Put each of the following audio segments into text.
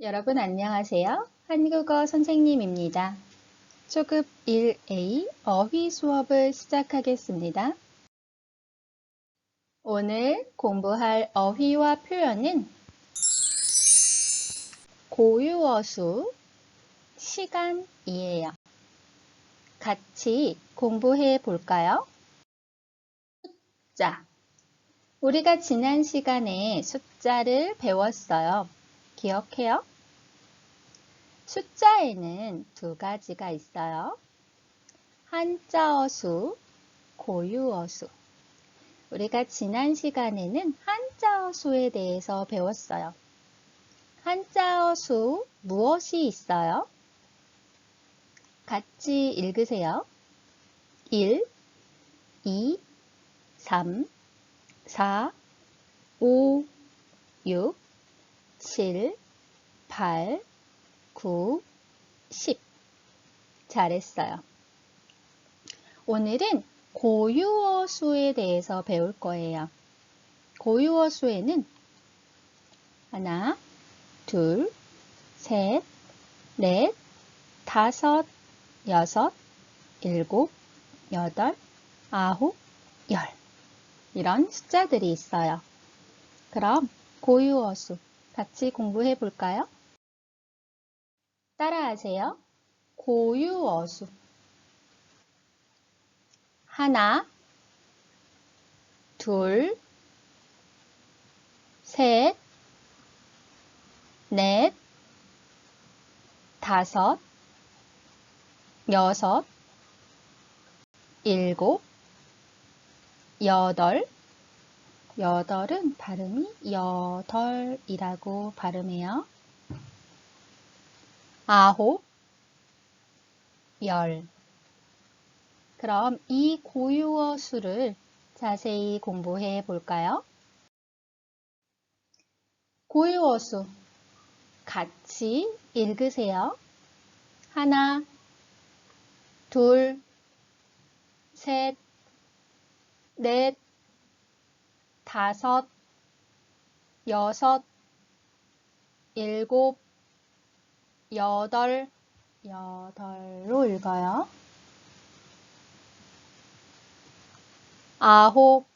여러분 안녕하세요. 한국어 선생님입니다. 초급 1A 어휘 수업을 시작하겠습니다. 오늘 공부할 어휘와 표현은 고유어수 시간이에요. 같이 공부해 볼까요? 숫자. 우리가 지난 시간에 숫자를 배웠어요. 기억해요? 숫자에는 두 가지가 있어요. 한자어 수, 고유어 수. 우리가 지난 시간에는 한자어 수에 대해서 배웠어요. 한자어 수 무엇이 있어요? 같이 읽으세요. 1, 2, 3, 4, 5, 6, 7, 8, 9, 10. 잘했어요. 오늘은 고유어 수에 대해서 배울 거예요. 고유어 수에는 하나, 둘, 셋, 넷, 다섯, 여섯, 일곱, 여덟, 아홉, 열. 이런 숫자들이 있어요. 그럼 고유어 수 같이 공부해 볼까요? 따라하세요. 고유어수 하나, 둘, 셋, 넷, 다섯, 여섯, 일곱, 여덟, 여덟은 발음이 여덜이라고 발음해요. 아홉, 열. 그럼 이 고유어 수를 자세히 공부해 볼까요? 고유어 수 같이 읽으세요. 하나, 둘, 셋, 넷, 다섯, 여섯, 일곱, 여덟, 여덟로 읽어요. 아홉,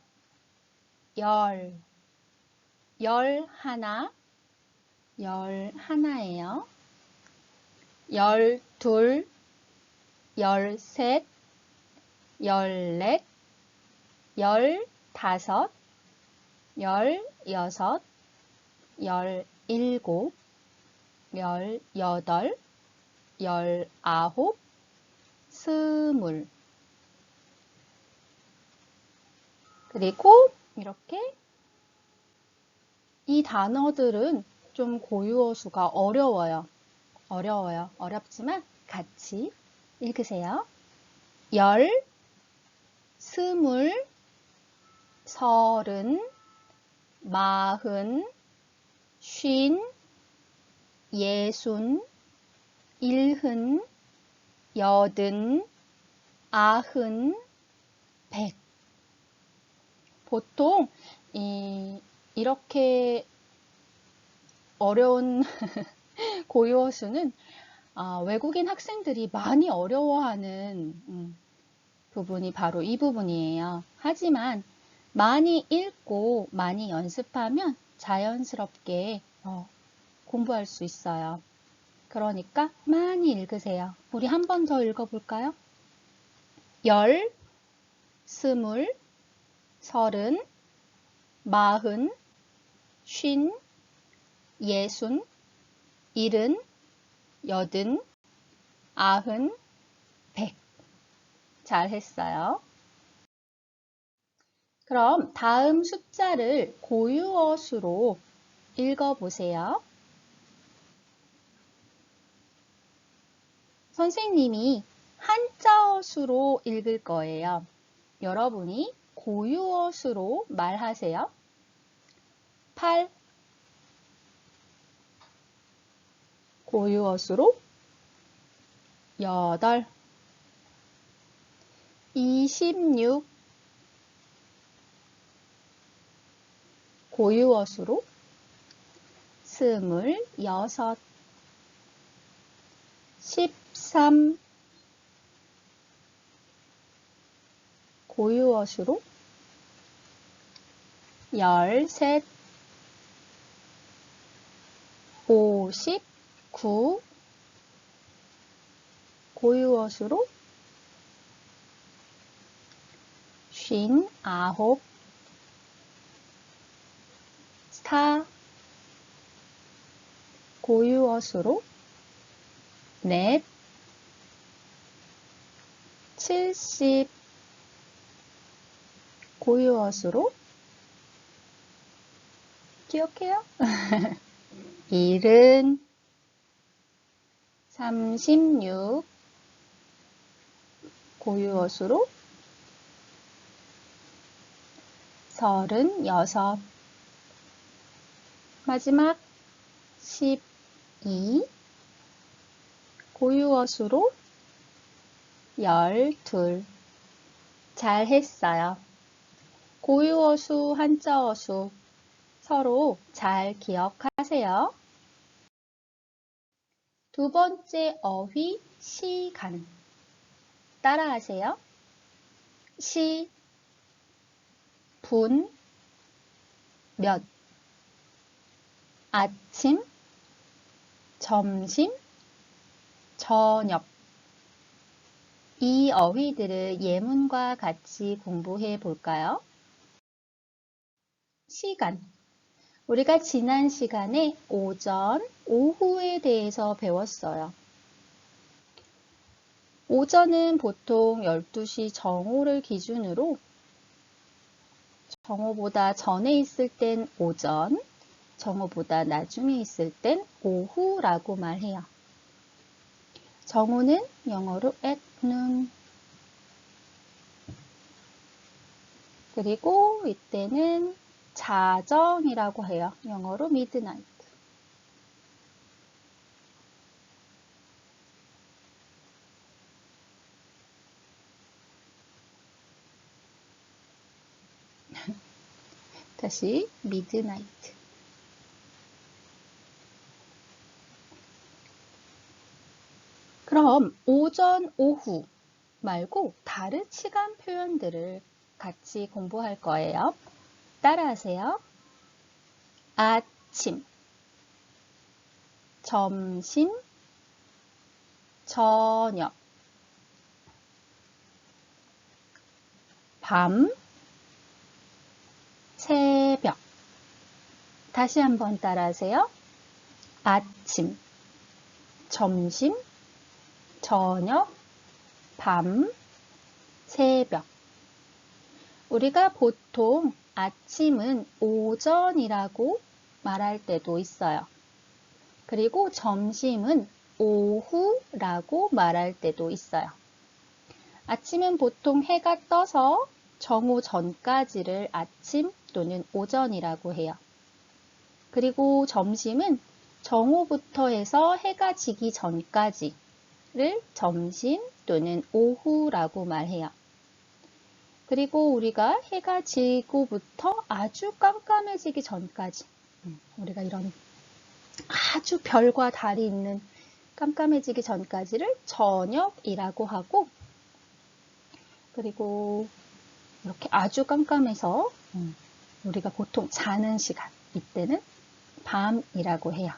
열, 열 하나, 열 하나예요. 열 둘, 열 셋, 열 넷, 열 다섯, 열 여섯, 열 일곱, 열여덟, 열아홉, 스물. 그리고 이렇게 이 단어들은 좀 고유어 수가 어려워요. 어려워요. 어렵지만 같이 읽으세요. 열, 스물, 서른, 마흔, 쉰, 예순, 일흔, 여든, 아흔, 백. 보통 이, 이렇게 어려운 고유어 수는 아, 외국인 학생들이 많이 어려워하는 음, 부분이 바로 이 부분이에요. 하지만 많이 읽고 많이 연습하면 자연스럽게 어, 공부할 수 있어요. 그러니까 많이 읽으세요. 우리 한 번 더 읽어볼까요? 열, 스물, 서른, 마흔, 쉰, 예순, 일흔, 여든, 아흔, 백. 잘했어요. 그럼 다음 숫자를 고유어 수로 읽어보세요. 선생님이 한자어 수로 읽을 거예요. 여러분이 고유어 수로 말하세요. 8 고유어 수로 8 26 고유어 수로 26 13 고유어수로 13 59 고유어수로 쉰 아홉 사 고유어수로 넷 칠십 고유어수로 기억해요? 일은 삼십육 고유어수로 서른여섯 마지막 12 고유어수로 열둘 잘했어요. 고유어수, 한자어수 서로 잘 기억하세요. 두 번째 어휘 시간 따라하세요. 시, 분, 몇, 아침, 점심, 저녁. 이 어휘들을 예문과 같이 공부해 볼까요? 시간. 우리가 지난 시간에 오전, 오후에 대해서 배웠어요. 오전은 보통 12시 정오를 기준으로 정오보다 전에 있을 땐 오전, 정오보다 나중에 있을 땐 오후라고 말해요. 정오는 영어로 at noon. 그리고 이때는 자정이라고 해요. 영어로 midnight. 다시 midnight. 그럼 오전, 오후 말고 다른 시간 표현들을 같이 공부할 거예요. 따라하세요. 아침, 점심, 저녁, 밤, 새벽. 다시 한번 따라하세요. 아침, 점심, 저녁, 밤, 새벽. 우리가 보통 아침은 오전이라고 말할 때도 있어요. 그리고 점심은 오후라고 말할 때도 있어요. 아침은 보통 해가 떠서 정오 전까지를 아침 또는 오전이라고 해요. 그리고 점심은 정오부터 해서 해가 지기 전까지 를 점심 또는 오후라고 말해요. 그리고 우리가 해가 지고부터 아주 깜깜해지기 전까지 음, 우리가 이런 아주 별과 달이 있는 깜깜해지기 전까지를 저녁이라고 하고 그리고 이렇게 아주 깜깜해서 음, 우리가 보통 자는 시간 이때는 밤이라고 해요.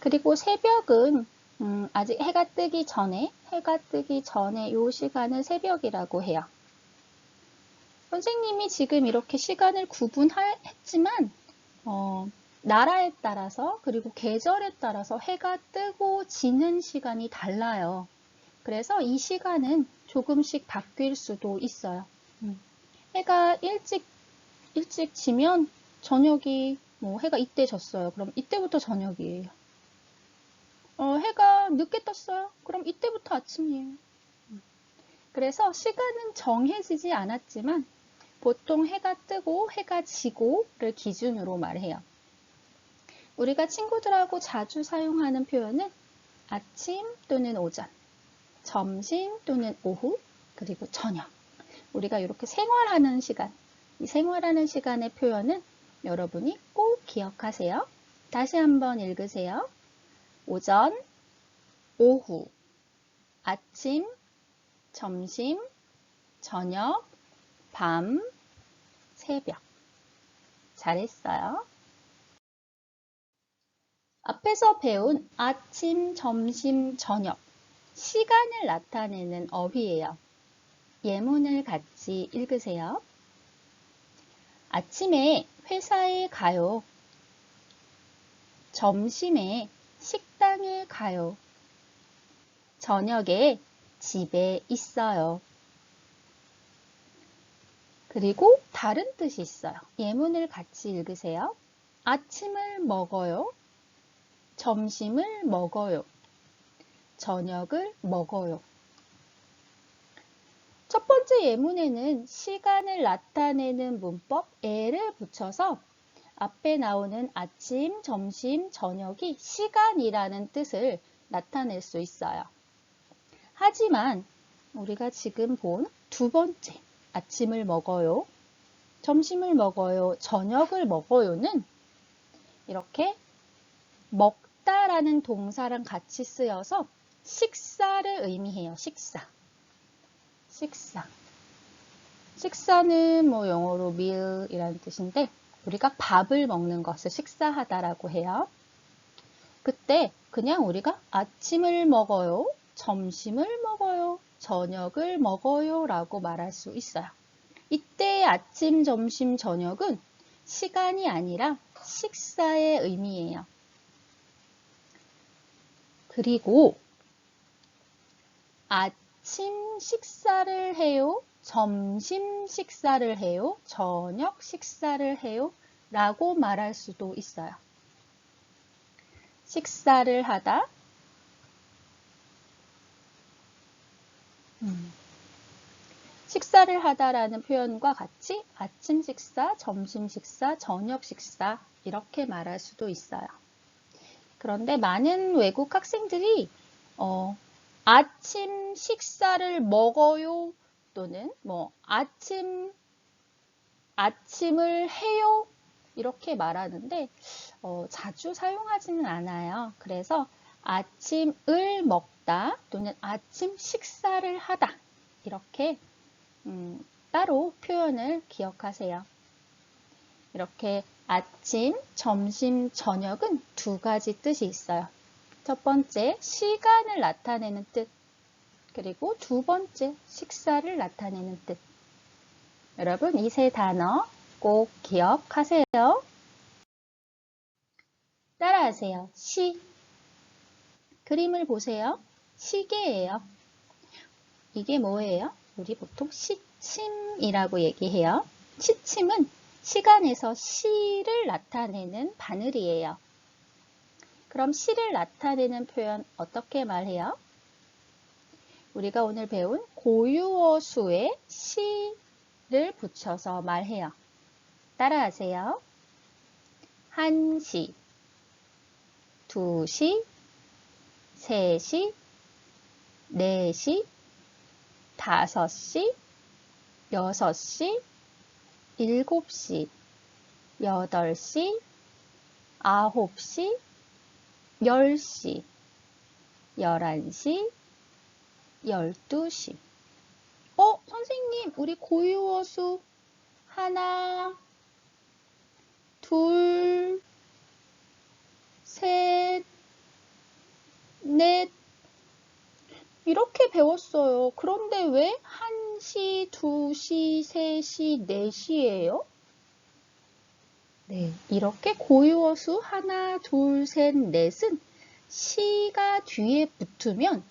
그리고 새벽은 음, 아직 해가 뜨기 전에, 해가 뜨기 전에 요 시간을 새벽이라고 해요. 선생님이 지금 이렇게 시간을 구분했지만, 어, 나라에 따라서, 그리고 계절에 따라서 해가 뜨고 지는 시간이 달라요. 그래서 이 시간은 조금씩 바뀔 수도 있어요. 음. 해가 일찍, 일찍 지면 저녁이, 뭐, 해가 이때 졌어요. 그럼 이때부터 저녁이에요. 어, 해가 늦게 떴어요. 그럼 이때부터 아침이에요. 그래서 시간은 정해지지 않았지만 보통 해가 뜨고 해가 지고를 기준으로 말해요. 우리가 친구들하고 자주 사용하는 표현은 아침 또는 오전, 점심 또는 오후, 그리고 저녁. 우리가 이렇게 생활하는 시간, 이 생활하는 시간의 표현은 여러분이 꼭 기억하세요. 다시 한번 읽으세요. 오전, 오후, 아침, 점심, 저녁, 밤, 새벽. 잘했어요. 앞에서 배운 아침, 점심, 저녁. 시간을 나타내는 어휘예요. 예문을 같이 읽으세요. 아침에 회사에 가요. 점심에 식당에 가요. 저녁에 집에 있어요. 그리고 다른 뜻이 있어요. 예문을 같이 읽으세요. 아침을 먹어요. 점심을 먹어요. 저녁을 먹어요. 첫 번째 예문에는 시간을 나타내는 문법 에를 붙여서 앞에 나오는 아침, 점심, 저녁이 시간이라는 뜻을 나타낼 수 있어요. 하지만 우리가 지금 본 두 번째 아침을 먹어요, 점심을 먹어요, 저녁을 먹어요는 이렇게 먹다라는 동사랑 같이 쓰여서 식사를 의미해요. 식사. 식사. 식사는 뭐 영어로 meal이라는 뜻인데 우리가 밥을 먹는 것을 식사하다라고 해요. 그때 그냥 우리가 아침을 먹어요, 점심을 먹어요, 저녁을 먹어요 라고 말할 수 있어요. 이때 아침, 점심, 저녁은 시간이 아니라 식사의 의미예요. 그리고 아침 식사를 해요, 점심 식사를 해요, 저녁 식사를 해요 라고 말할 수도 있어요. 식사를 하다, 음. 식사를 하다라는 표현과 같이 아침 식사, 점심 식사, 저녁 식사 이렇게 말할 수도 있어요. 그런데 많은 외국 학생들이 어, 아침 식사를 먹어요 또는 뭐 아침 아침을 해요 이렇게 말하는데 어, 자주 사용하지는 않아요. 그래서 아침을 먹다 또는 아침 식사를 하다 이렇게 음, 따로 표현을 기억하세요. 이렇게 아침, 점심, 저녁은 두 가지 뜻이 있어요. 첫 번째, 시간을 나타내는 뜻. 그리고 두 번째, 식사를 나타내는 뜻. 여러분, 이 세 단어 꼭 기억하세요. 따라하세요. 시. 그림을 보세요. 시계예요. 이게 뭐예요? 우리 보통 시침이라고 얘기해요. 시침은 시간에서 시를 나타내는 바늘이에요. 그럼 시를 나타내는 표현 어떻게 말해요? 우리가 오늘 배운 고유어 수에 시를 붙여서 말해요. 따라하세요. 1시, 2시, 3시, 4시, 5시, 6시, 7시, 8시, 9시, 10시, 11시, 12시. 어, 선생님, 우리 고유어 수 하나, 둘, 셋, 넷, 이렇게 배웠어요. 그런데 왜 1시, 2시, 3시, 4시예요? 네, 이렇게 고유어 수 하나, 둘, 셋, 넷은 시가 뒤에 붙으면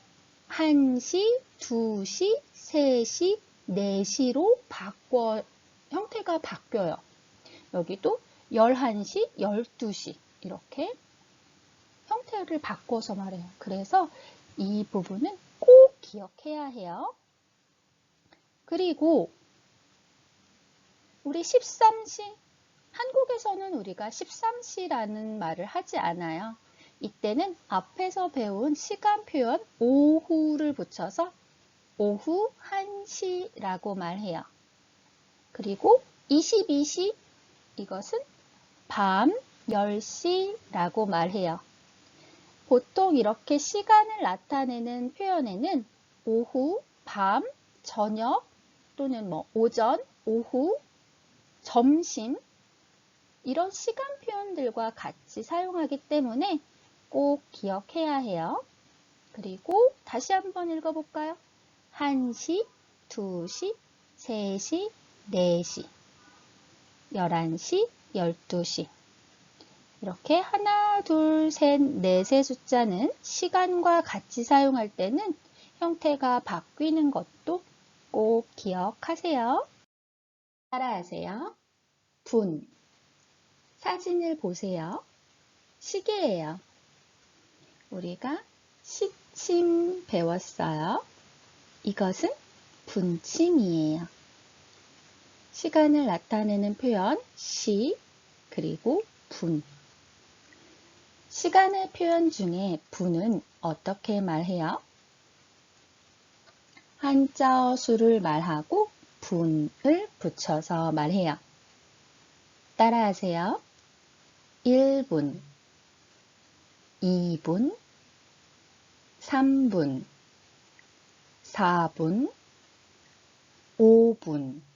1시, 2시, 3시, 4시로 바꿔 형태가 바뀌어요. 여기도 11시, 12시 이렇게 형태를 바꿔서 말해요. 그래서 이 부분은 꼭 기억해야 해요. 그리고 우리 13시 한국에서는 우리가 13시라는 말을 하지 않아요. 이때는 앞에서 배운 시간 표현 오후를 붙여서 오후 1시라고 말해요. 그리고 22시 이것은 밤 10시라고 말해요. 보통 이렇게 시간을 나타내는 표현에는 오후, 밤, 저녁 또는 뭐 오전, 오후, 점심 이런 시간 표현들과 같이 사용하기 때문에 꼭 기억해야 해요. 그리고 다시 한번 읽어볼까요? 1시, 2시, 3시, 4시, 11시, 12시. 이렇게 하나, 둘, 셋, 넷의 숫자는 시간과 같이 사용할 때는 형태가 바뀌는 것도 꼭 기억하세요. 따라하세요. 분. 사진을 보세요. 시계예요. 우리가 시침 배웠어요. 이것은 분침이에요. 시간을 나타내는 표현 시 그리고 분. 시간의 표현 중에 분은 어떻게 말해요? 한자 수를 말하고 분을 붙여서 말해요. 따라하세요. 1분, 2분, 3분, 4분, 5분,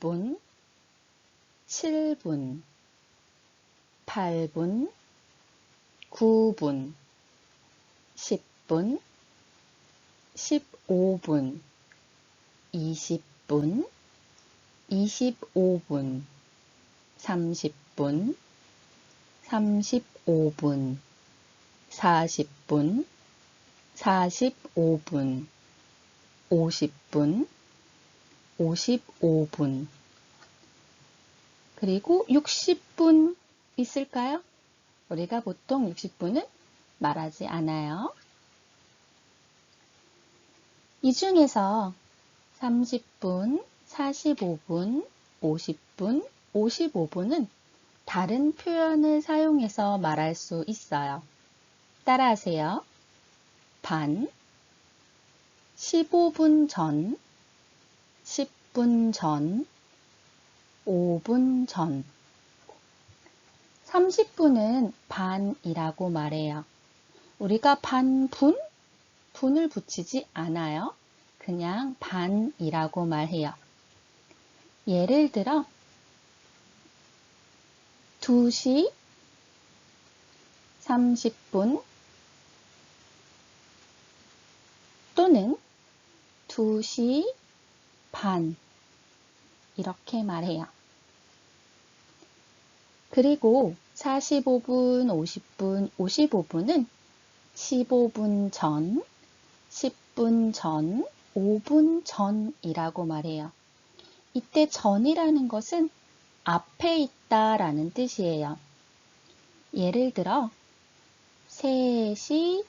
6분, 7분, 8분, 9분, 10분, 15분, 20분, 25분, 30분, 35분, 40분, 45분, 50분, 55분, 그리고 60분 있을까요? 우리가 보통 60분은 말하지 않아요. 이 중에서 30분, 45분, 50분, 55분은 다른 표현을 사용해서 말할 수 있어요. 따라하세요. 반, 15분 전, 10 분 전, 5분 전. 30분은 반이라고 말해요. 우리가 반분? 분을 붙이지 않아요. 그냥 반이라고 말해요. 예를 들어 2시 30분 또는 2시 반 이렇게 말해요. 그리고 45분, 50분, 55분은 15분 전, 10분 전, 5분 전이라고 말해요. 이때 전이라는 것은 앞에 있다 라는 뜻이에요. 예를 들어 3시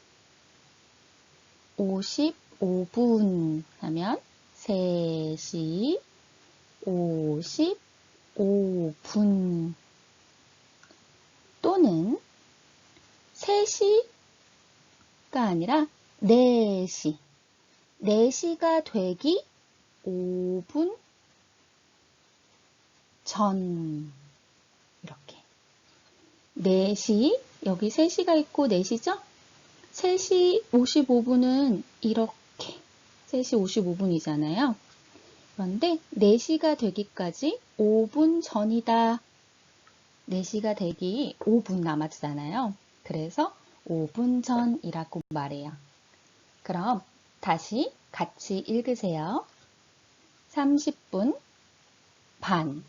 55분 하면 3시 55분 또는 3시가 아니라 4시 4시가 되기 5분 전 이렇게 4시 여기 3시가 있고 4시죠? 3시 55분은 이렇게 3시 55분이잖아요. 그런데 4시가 되기까지 5분 전이다. 4시가 되기 5분 남았잖아요. 그래서 5분 전이라고 말해요. 그럼 다시 같이 읽으세요. 30분 반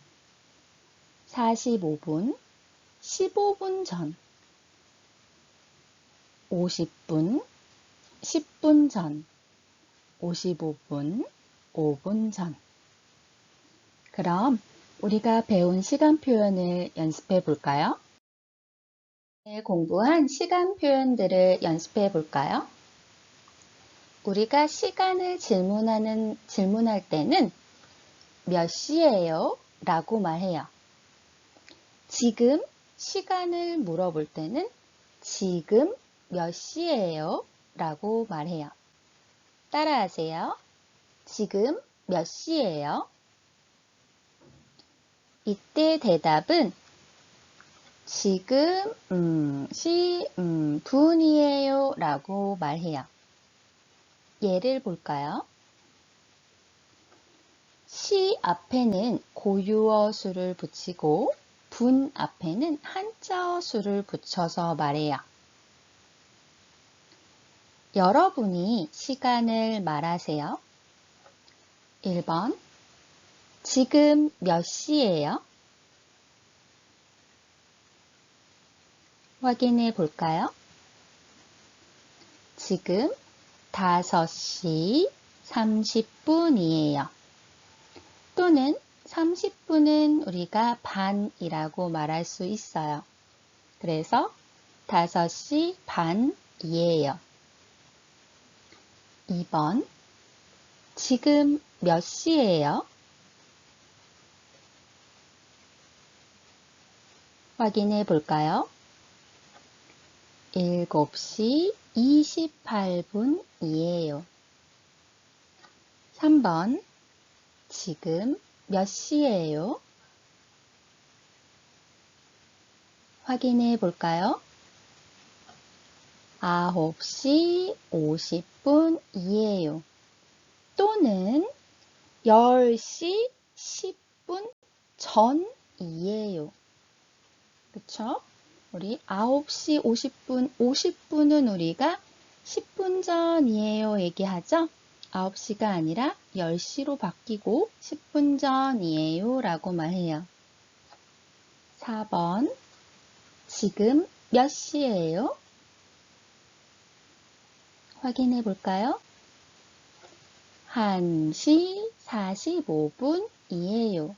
45분 15분 전 50분 10분 전 55분 5분 전 그럼 우리가 배운 시간 표현을 연습해 볼까요? 공부한 시간 표현들을 연습해 볼까요? 우리가 시간을 질문하는, 질문할 때는 몇 시예요? 라고 말해요. 지금 시간을 물어볼 때는 지금 몇 시예요? 라고 말해요. 따라하세요. 지금 몇 시예요? 이때 대답은 지금 음, 시 음, 분이에요 라고 말해요. 예를 볼까요? 시 앞에는 고유어 수를 붙이고 분 앞에는 한자어 수를 붙여서 말해요. 여러분이 시간을 말하세요. 1번 지금 몇 시예요? 확인해 볼까요? 지금 5시 30분이에요. 또는 30분은 우리가 반이라고 말할 수 있어요. 그래서 5시 반이에요. 2번 지금 몇 시예요? 확인해 볼까요? 7시 28분이에요. 3번 지금 몇 시예요? 확인해 볼까요? 9시 50분이에요. 또는 10시 10분 전이에요. 그쵸? 우리 9시 50분, 50분은 우리가 10분 전이에요 얘기하죠? 9시가 아니라 10시로 바뀌고 10분 전이에요 라고 말해요. 4번 지금 몇 시예요? 확인해 볼까요? 1시 45분이에요.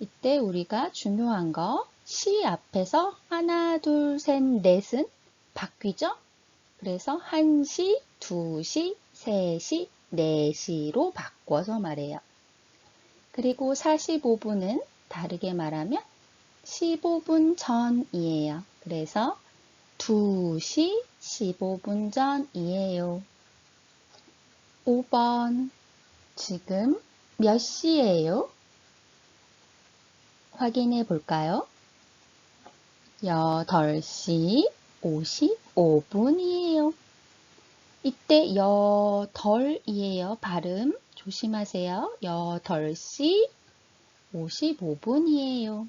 이때 우리가 중요한 거 시 앞에서 하나, 둘, 셋, 넷은 바뀌죠? 그래서 1시, 2시, 3시, 4시로 바꿔서 말해요. 그리고 45분은 다르게 말하면 15분 전이에요. 그래서 2시 15분 전이에요. 5번 지금 몇 시예요? 확인해 볼까요? 8시 55분이에요. 이때 여덜이에요. 발음 조심하세요. 8시 55분이에요.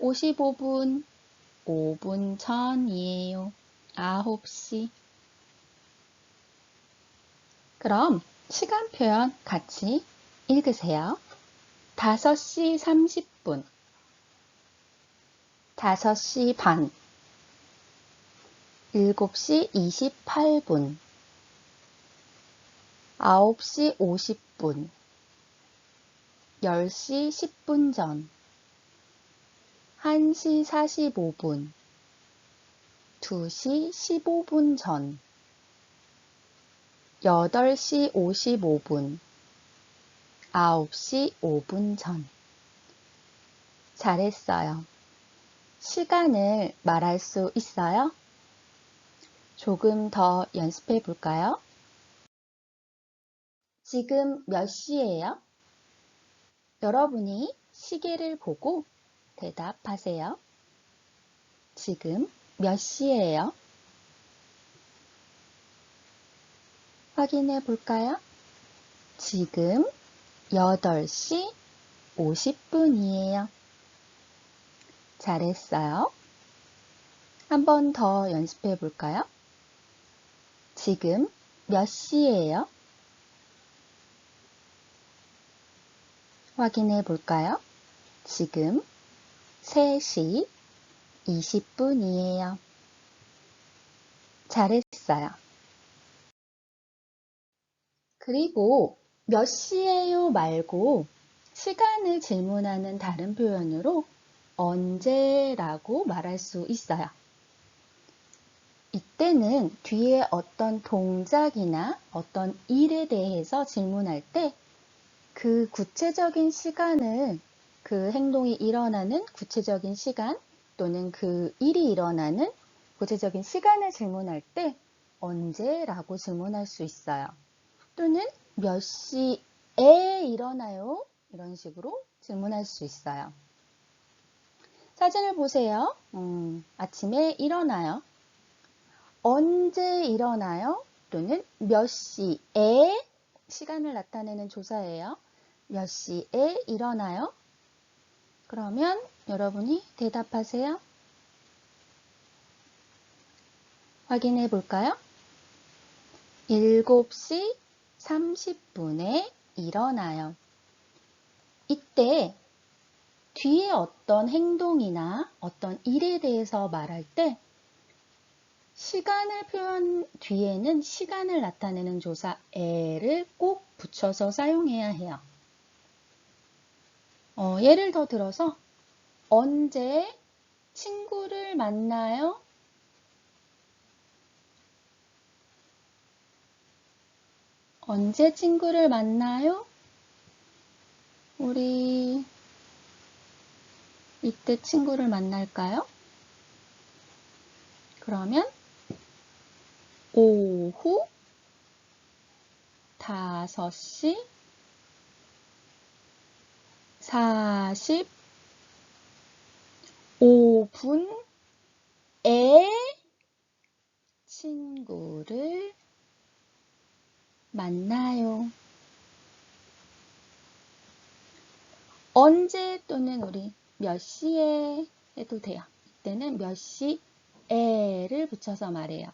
55분 5분 전이에요. 9시 그럼 시간 표현 같이 읽으세요. 5시 30분. 5시 반. 7시 28분. 9시 50분. 10시 10분 전. 1시 45분. 2시 15분 전 8시 55분 9시 5분 전 잘했어요. 시간을 말할 수 있어요? 조금 더 연습해 볼까요? 지금 몇 시예요? 여러분이 시계를 보고 대답하세요. 지금 몇 시예요? 확인해 볼까요? 지금 8시 50분이에요. 잘했어요. 한 번 더 연습해 볼까요? 지금 몇 시예요? 확인해 볼까요? 지금 3시 20분이에요. 잘했어요. 그리고 몇 시예요 말고 시간을 질문하는 다른 표현으로 언제라고 말할 수 있어요. 이때는 뒤에 어떤 동작이나 어떤 일에 대해서 질문할 때 그 구체적인 시간을 그 행동이 일어나는 구체적인 시간 또는 그 일이 일어나는 구체적인 시간을 질문할 때 언제라고 질문할 수 있어요. 또는 몇 시에 일어나요? 이런 식으로 질문할 수 있어요. 사진을 보세요. 음, 아침에 일어나요. 언제 일어나요? 또는 몇 시에 시간을 나타내는 조사예요. 몇 시에 일어나요? 그러면 여러분이 대답하세요. 확인해 볼까요? 7시 30분에 일어나요. 이때 뒤에 어떤 행동이나 어떤 일에 대해서 말할 때 시간을 표현 뒤에는 시간을 나타내는 조사 에를 꼭 붙여서 사용해야 해요. 어, 예를 더 들어서 언제 친구를 만나요? 언제 친구를 만나요? 우리 이때 친구를 만날까요? 그러면 오후 5시 45분에 친구를 만나요. 언제 또는 우리 몇 시에 해도 돼요. 이때는 몇 시에를 붙여서 말해요.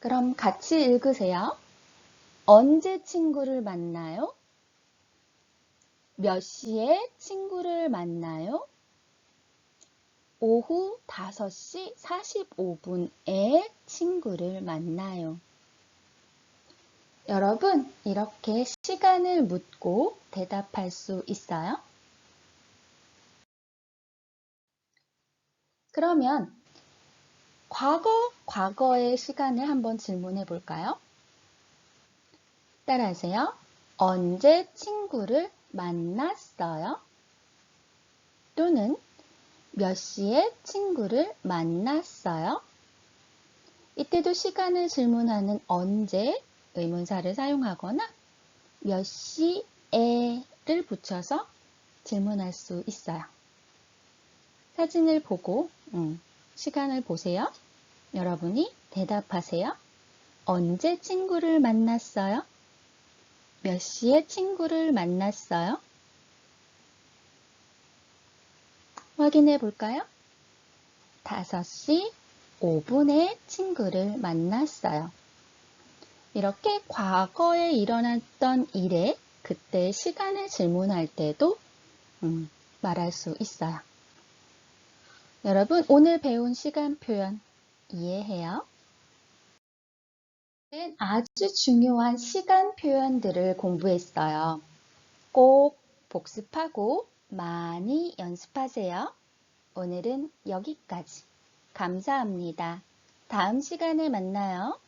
그럼 같이 읽으세요. 언제 친구를 만나요? 몇 시에 친구를 만나요? 오후 5시 45분에 친구를 만나요. 여러분, 이렇게 시간을 묻고 대답할 수 있어요? 그러면 과거, 과거의 시간을 한번 질문해 볼까요? 따라하세요. 언제 친구를 만났어요? 또는 몇 시에 친구를 만났어요? 이때도 시간을 질문하는 언제 의문사를 사용하거나 몇 시에를 붙여서 질문할 수 있어요. 사진을 보고 음, 시간을 보세요. 여러분이 대답하세요. 언제 친구를 만났어요? 몇 시에 친구를 만났어요? 확인해 볼까요? 5시 5분에 친구를 만났어요. 이렇게 과거에 일어났던 일에 그때 시간을 질문할 때도 음, 말할 수 있어요. 여러분 오늘 배운 시간 표현 이해해요? 아주 중요한 시간 표현들을 공부했어요. 꼭 복습하고 많이 연습하세요. 오늘은 여기까지. 감사합니다. 다음 시간에 만나요.